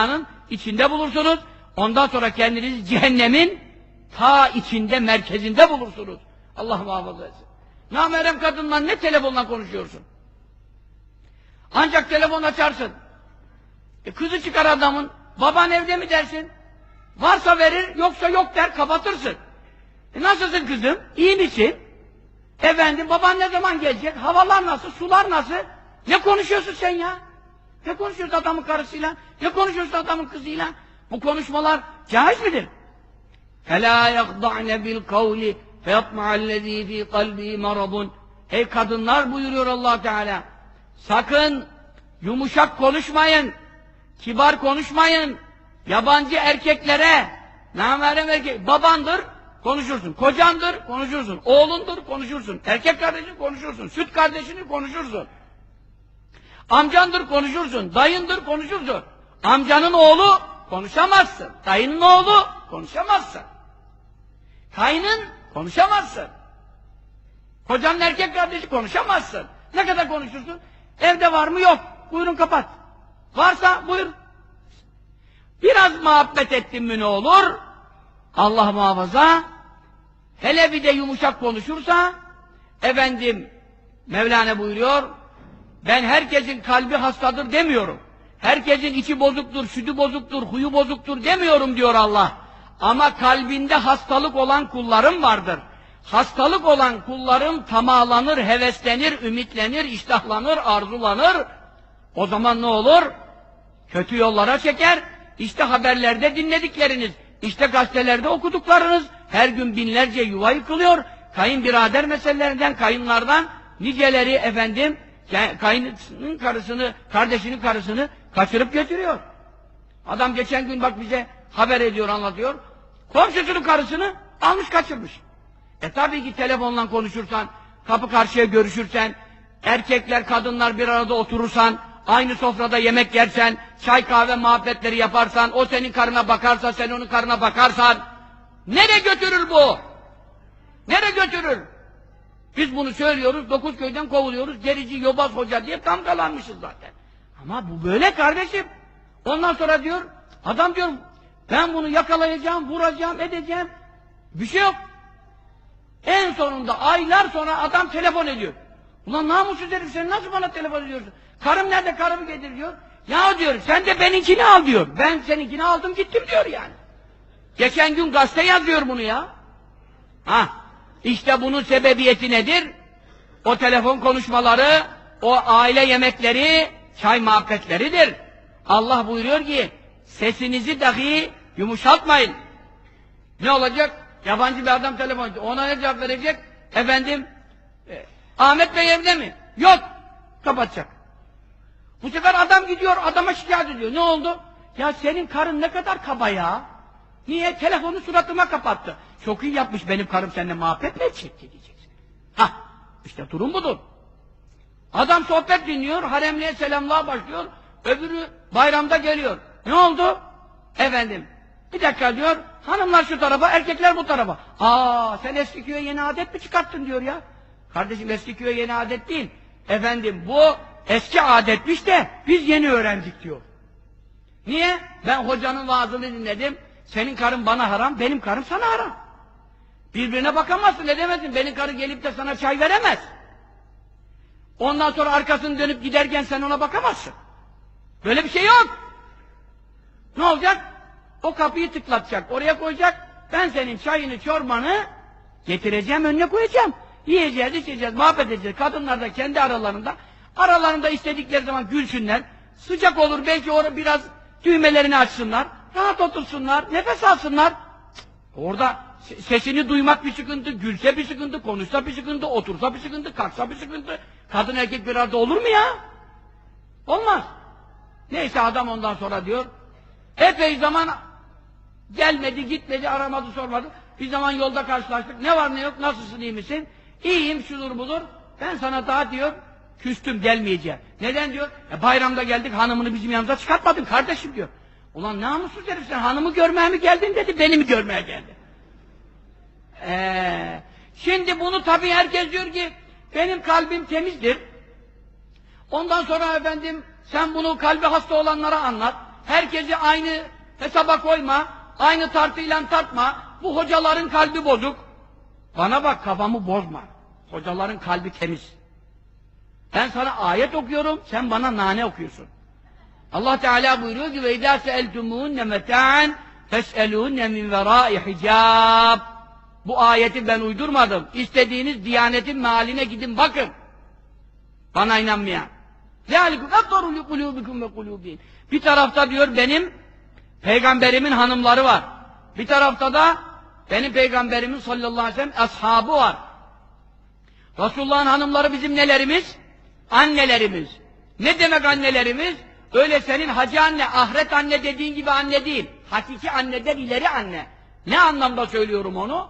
dünyanın içinde bulursunuz. Ondan sonra kendinizi cehennemin ta içinde, merkezinde bulursunuz. Allah muhafaza etsin. Namerem kadınla ne telefonla konuşuyorsun? Ancak telefon açarsın. E kızı çıkar adamın. Baban evde mi dersin? Varsa verir, yoksa yok der, kapatırsın. E nasılsın kızım? İyi misin? Efendim, baban ne zaman gelecek? Havalar nasıl? Sular nasıl? Ne konuşuyorsun sen ya? Ne konuşuyorsun adamın karısıyla? Ne konuşuyorsun adamın kızıyla? Bu konuşmalar caiz midir? فَلَا يَخْضَعْنَ بِالْقَوْلِ فَيَطْمَعَ الَّذ۪ي ف۪ي قَلْبِهِ مَرَضٌ Ey kadınlar buyuruyor allah Teala. Sakın yumuşak konuşmayın, kibar konuşmayın, yabancı erkeklere, namerem erkek, babandır, konuşursun, kocandır, konuşursun, oğlundur, konuşursun, erkek kardeşin konuşursun, süt kardeşini konuşursun. Amcandır konuşursun, dayındır konuşursun. Amcanın oğlu konuşamazsın. Dayının oğlu konuşamazsın. Kaynın konuşamazsın. Kocanın erkek kardeşi konuşamazsın. Ne kadar konuşursun? Evde var mı? Yok. Buyurun kapat. Varsa buyur. Biraz muhabbet ettin mi ne olur? Allah muhafaza. Hele bir de yumuşak konuşursa efendim Mevlana buyuruyor ben herkesin kalbi hastadır demiyorum. Herkesin içi bozuktur, sütü bozuktur, huyu bozuktur demiyorum diyor Allah. Ama kalbinde hastalık olan kullarım vardır. Hastalık olan kullarım tamalanır, heveslenir, ümitlenir, iştahlanır, arzulanır. O zaman ne olur? Kötü yollara çeker. İşte haberlerde dinledikleriniz, işte gazetelerde okuduklarınız, her gün binlerce yuva yıkılıyor. Kayınbirader meselelerinden, kayınlardan niceleri efendim kayınının karısını, kardeşinin karısını kaçırıp götürüyor. Adam geçen gün bak bize haber ediyor, anlatıyor. Komşusunun karısını almış kaçırmış. E tabii ki telefonla konuşursan, kapı karşıya görüşürsen, erkekler, kadınlar bir arada oturursan, aynı sofrada yemek yersen, çay kahve muhabbetleri yaparsan, o senin karına bakarsa, sen onun karına bakarsan, nereye götürür bu? Nereye götürür? Biz bunu söylüyoruz, dokuz köyden kovuluyoruz, gerici, yobaz hoca diye damgalanmışız zaten. Ama bu böyle kardeşim. Ondan sonra diyor, adam diyor, ben bunu yakalayacağım, vuracağım, edeceğim. Bir şey yok. En sonunda aylar sonra adam telefon ediyor. Ulan namussuz herif sen nasıl bana telefon ediyorsun? Karım nerede karımı getir diyor. Ya diyor sen de benimkini al diyor. Ben seninkini aldım gittim diyor yani. Geçen gün gazete yazıyor bunu ya. Ha, işte bunun sebebiyeti nedir? O telefon konuşmaları, o aile yemekleri, çay muhabbetleridir. Allah buyuruyor ki, sesinizi dahi yumuşatmayın. Ne olacak? Yabancı bir adam telefon. Ona ne cevap verecek? Efendim, e, Ahmet Bey evde mi? Yok. Kapatacak. Bu sefer adam gidiyor, adama şikayet ediyor. Ne oldu? Ya senin karın ne kadar kaba ya? Niye? Telefonu suratıma kapattı. Çok iyi yapmış benim karım seninle muhabbet mi edecekti diyeceksin. Hah, işte durum budur. Adam sohbet dinliyor, haremliğe selamlığa başlıyor, öbürü bayramda geliyor. Ne oldu? Efendim, bir dakika diyor, hanımlar şu tarafa, erkekler bu tarafa. Aa, sen eski köye yeni adet mi çıkarttın diyor ya. Kardeşim eski köye yeni adet değil. Efendim bu eski adetmiş de biz yeni öğrendik diyor. Niye? Ben hocanın vaazını dinledim. Senin karın bana haram, benim karım sana haram. Birbirine bakamazsın, ne demezsin. Benim karı gelip de sana çay veremez. Ondan sonra arkasını dönüp giderken sen ona bakamazsın. Böyle bir şey yok. Ne olacak? O kapıyı tıklatacak, oraya koyacak. Ben senin çayını, çorbanı getireceğim, önüne koyacağım. Yiyeceğiz, içeceğiz, muhabbet edeceğiz. Kadınlar da kendi aralarında, aralarında istedikleri zaman gülsünler. Sıcak olur, belki orada biraz düğmelerini açsınlar. Rahat otursunlar, nefes alsınlar. Orada sesini duymak bir sıkıntı, gülse bir sıkıntı, konuşsa bir sıkıntı, otursa bir sıkıntı, kalksa bir sıkıntı. Kadın erkek bir arada olur mu ya? Olmaz. Neyse adam ondan sonra diyor, epey zaman gelmedi, gitmedi, aramadı, sormadı. Bir zaman yolda karşılaştık, ne var ne yok, nasılsın, iyi misin? İyiyim, şudur budur. Ben sana daha diyor, küstüm, gelmeyeceğim. Neden diyor? E, bayramda geldik, hanımını bizim yanımıza çıkartmadın kardeşim diyor. Ulan namussuz herif sen hanımı görmeye mi geldin dedi, beni mi görmeye geldin? Ee, şimdi bunu tabii herkes diyor ki, benim kalbim temizdir. Ondan sonra efendim, sen bunu kalbi hasta olanlara anlat. Herkesi aynı hesaba koyma. Aynı tartıyla tartma. Bu hocaların kalbi bozuk. Bana bak kafamı bozma. Hocaların kalbi temiz. Ben sana ayet okuyorum, sen bana nane okuyorsun. Allah Teala buyuruyor ki idâ seeltumuhunne meta'an fes'elûnne min verâi hicab. Bu ayeti ben uydurmadım. İstediğiniz diyanetin mealine gidin bakın. Bana inanmayan. Bir tarafta diyor benim peygamberimin hanımları var. Bir tarafta da benim peygamberimin sallallahu aleyhi ve sellem ashabı var. Resulullah'ın hanımları bizim nelerimiz? Annelerimiz. Ne demek annelerimiz? Öyle senin hacı anne, ahiret anne dediğin gibi anne değil. Hakiki anneden ileri anne. Ne anlamda söylüyorum onu?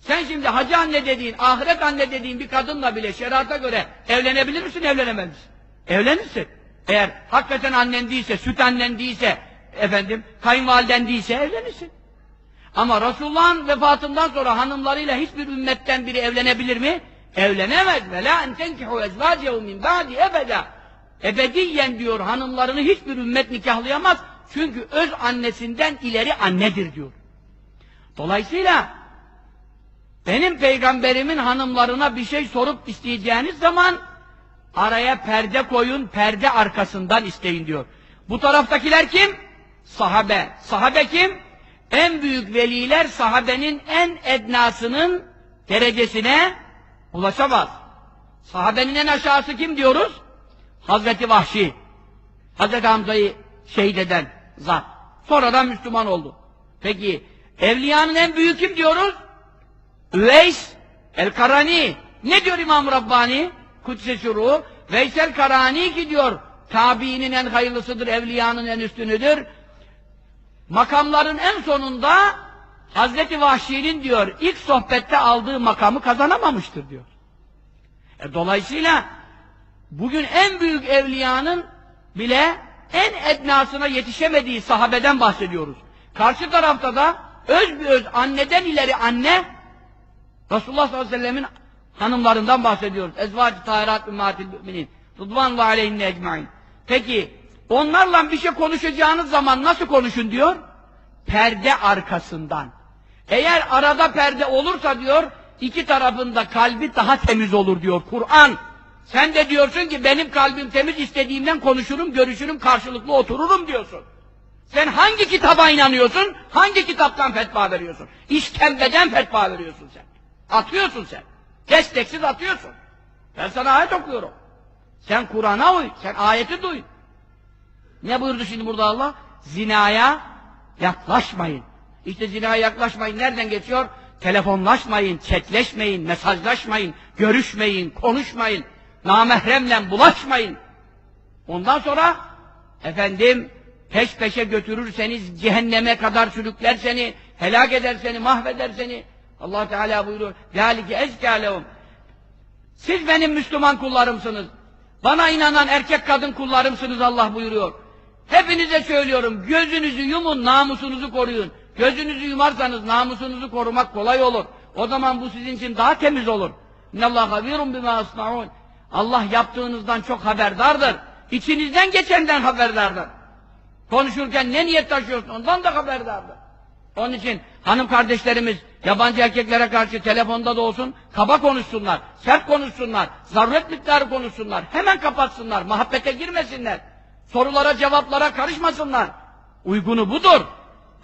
Sen şimdi hacı anne dediğin, ahiret anne dediğin bir kadınla bile şerata göre evlenebilir misin, evlenemez misin? Evlenirsin. Eğer hakikaten annen değilse, süt annen değilse, efendim, kayınvaliden değilse evlenirsin. Ama Resulullah'ın vefatından sonra hanımlarıyla hiçbir ümmetten biri evlenebilir mi? Evlenemez. Ve la en tenkihu ezvacehu min ba'di ebeda. Ebediyen diyor hanımlarını hiçbir ümmet nikahlayamaz. Çünkü öz annesinden ileri annedir diyor. Dolayısıyla benim peygamberimin hanımlarına bir şey sorup isteyeceğiniz zaman araya perde koyun, perde arkasından isteyin diyor. Bu taraftakiler kim? Sahabe. Sahabe kim? En büyük veliler sahabenin en ednasının derecesine ulaşamaz. Sahabenin en aşağısı kim diyoruz? Hazreti Vahşi. Hazreti Hamza'yı şehit eden zat. Sonradan Müslüman oldu. Peki evliyanın en büyük kim diyoruz? Üveys el-Karani. Ne diyor İmam Rabbani? Kudüs'e şuru. Veysel Karani ki diyor, tabiinin en hayırlısıdır, evliyanın en üstünüdür. Makamların en sonunda Hazreti Vahşi'nin diyor, ilk sohbette aldığı makamı kazanamamıştır diyor. E, dolayısıyla bugün en büyük evliyanın bile en ednasına yetişemediği sahabeden bahsediyoruz. Karşı tarafta da öz bir öz anneden ileri anne Resulullah sallallahu aleyhi ve sellemin hanımlarından bahsediyoruz. Ezvacı tahirat ümmatil müminin. Rıdvan ve aleyhinne ecmain. Peki onlarla bir şey konuşacağınız zaman nasıl konuşun diyor? Perde arkasından. Eğer arada perde olursa diyor iki tarafında kalbi daha temiz olur diyor Kur'an. Sen de diyorsun ki benim kalbim temiz istediğimden konuşurum, görüşürüm, karşılıklı otururum diyorsun. Sen hangi kitaba inanıyorsun? Hangi kitaptan fetva veriyorsun? İşkembeden fetva veriyorsun sen. Atıyorsun sen. Desteksiz atıyorsun. Ben sana ayet okuyorum. Sen Kur'an'a uy, sen ayeti duy. Ne buyurdu şimdi burada Allah? Zinaya yaklaşmayın. İşte zinaya yaklaşmayın nereden geçiyor? Telefonlaşmayın, chatleşmeyin, mesajlaşmayın, görüşmeyin, konuşmayın, namahremle bulaşmayın. Ondan sonra efendim peş peşe götürürseniz cehenneme kadar sürükler seni, helak eder seni, mahveder seni. Allah Teala buyuruyor. Yalike ezkâlehum. Siz benim Müslüman kullarımsınız. Bana inanan erkek kadın kullarımsınız Allah buyuruyor. Hepinize söylüyorum gözünüzü yumun namusunuzu koruyun. Gözünüzü yumarsanız namusunuzu korumak kolay olur. O zaman bu sizin için daha temiz olur. İnnallâh habirun bimâ asna'ûn. Allah yaptığınızdan çok haberdardır. İçinizden geçenden haberdardır. Konuşurken ne niyet taşıyorsun ondan da haberdardır. Onun için hanım kardeşlerimiz yabancı erkeklere karşı telefonda da olsun kaba konuşsunlar, sert konuşsunlar, zaruret miktarı konuşsunlar, hemen kapatsınlar, muhabbete girmesinler, sorulara cevaplara karışmasınlar. Uygunu budur.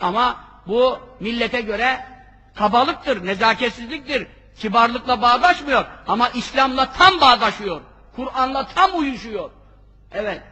Ama bu millete göre kabalıktır, nezaketsizliktir, kibarlıkla bağdaşmıyor. Ama İslam'la tam bağdaşıyor. Kur'an'la tam uyuşuyor. Evet.